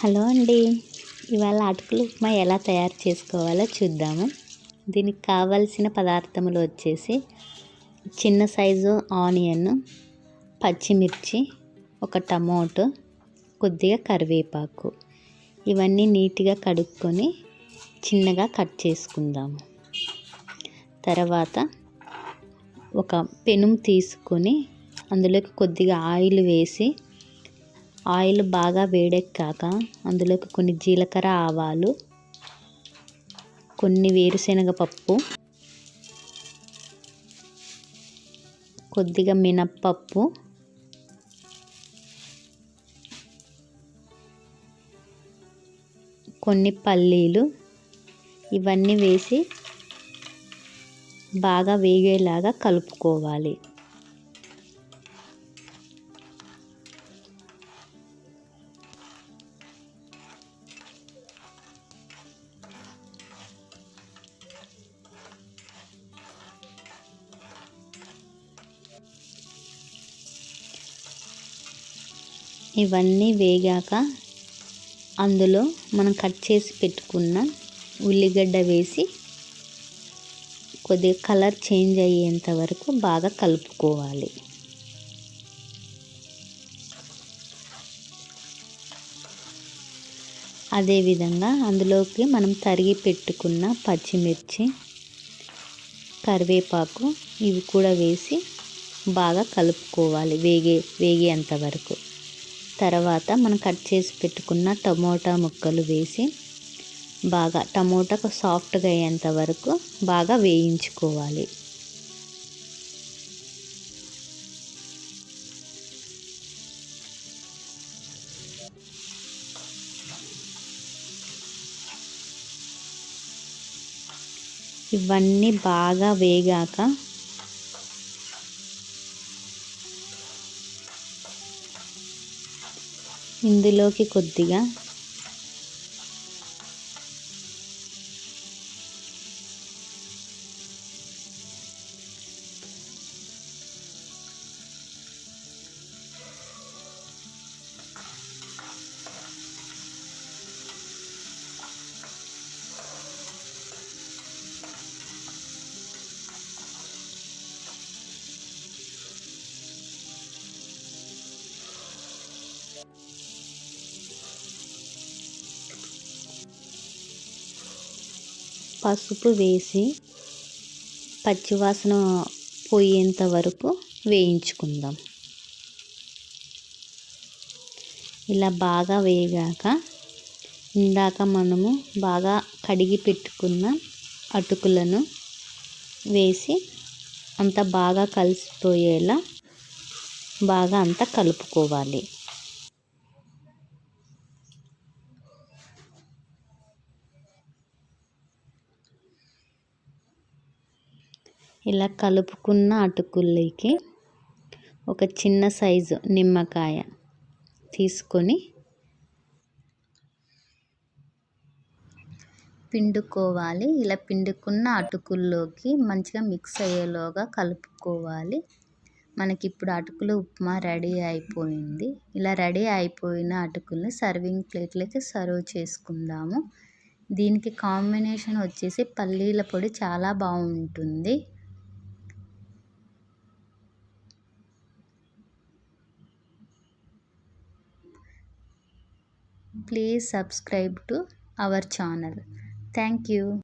Hello అండి. ఇవాళ అటుకులు ఉప్మా ఎలా తయారు చేసుకోవాలో చూద్దాము. దీనికి కావలసిన పదార్థములు వచ్చేసి చిన్న సైజు ఆనియన్ పచ్చిమిర్చి ఒక టమోటో కొద్దిగా కరివేపాకు. ఇవన్నీ నీట్గా కడుక్కొని చిన్నగా కట్ చేసుకుందాము. తర్వాత ఒక పెనుము తీసుకొని అందులోకి కొద్దిగా ఆయిల్ వేసి ఆయిల్ బాగా వేడెక్కాక అందులోకి కొన్ని జీలకర్ర ఆవాలు కొన్ని వేరుశనగ పప్పు కొద్దిగా మినప్పప్పు కొన్ని పల్లీలు ఇవన్నీ వేసి బాగా వేగేలాగా కలుపుకోవాలి. ఇవన్నీ వేగాక అందులో మనం కట్ చేసి పెట్టుకున్న ఉల్లిగడ్డ వేసి కొద్దిగా కలర్ చేంజ్ అయ్యేంత వరకు బాగా కలుపుకోవాలి. అదేవిధంగా అందులోకి మనం తరిగి పెట్టుకున్న పచ్చిమిర్చి కరివేపాకు ఇవి కూడా వేసి బాగా కలుపుకోవాలి వేగే వేగేంత వరకు. తర్వాత మనం కట్ చేసి పెట్టుకున్న టమోటా ముక్కలు వేసి బాగా టమోటా సాఫ్ట్గా అయ్యేంత వరకు బాగా వేయించుకోవాలి. ఇవన్నీ బాగా వేగాక ఇందులోకి కొద్దిగా పసుపు వేసి పచ్చివాసన పోయేంత వరకు వేయించుకుందాం. ఇలా బాగా వేగాక ఇందాక మనము బాగా కడిగి పెట్టుకున్న అటుకులను వేసి అంత బాగా కలిసిపోయేలా బాగా అంతా కలుపుకోవాలి. ఇలా కలుపుకున్న అటుకుల్లోకి ఒక చిన్న సైజు నిమ్మకాయ తీసుకొని పిండుకోవాలి. ఇలా పిండుకున్న అటుకుల్లోకి మంచిగా మిక్స్ అయ్యేలోగా కలుపుకోవాలి. మనకి ఇప్పుడు అటుకులు ఉప్మా రెడీ అయిపోయింది. ఇలా రెడీ అయిపోయిన అటుకుల్ని సర్వింగ్ ప్లేట్లకి సర్వ్ చేసుకుందాము. దీనికి కాంబినేషన్ వచ్చేసి పల్లీల పొడి చాలా బాగుంటుంది. Please subscribe to our channel. Thank you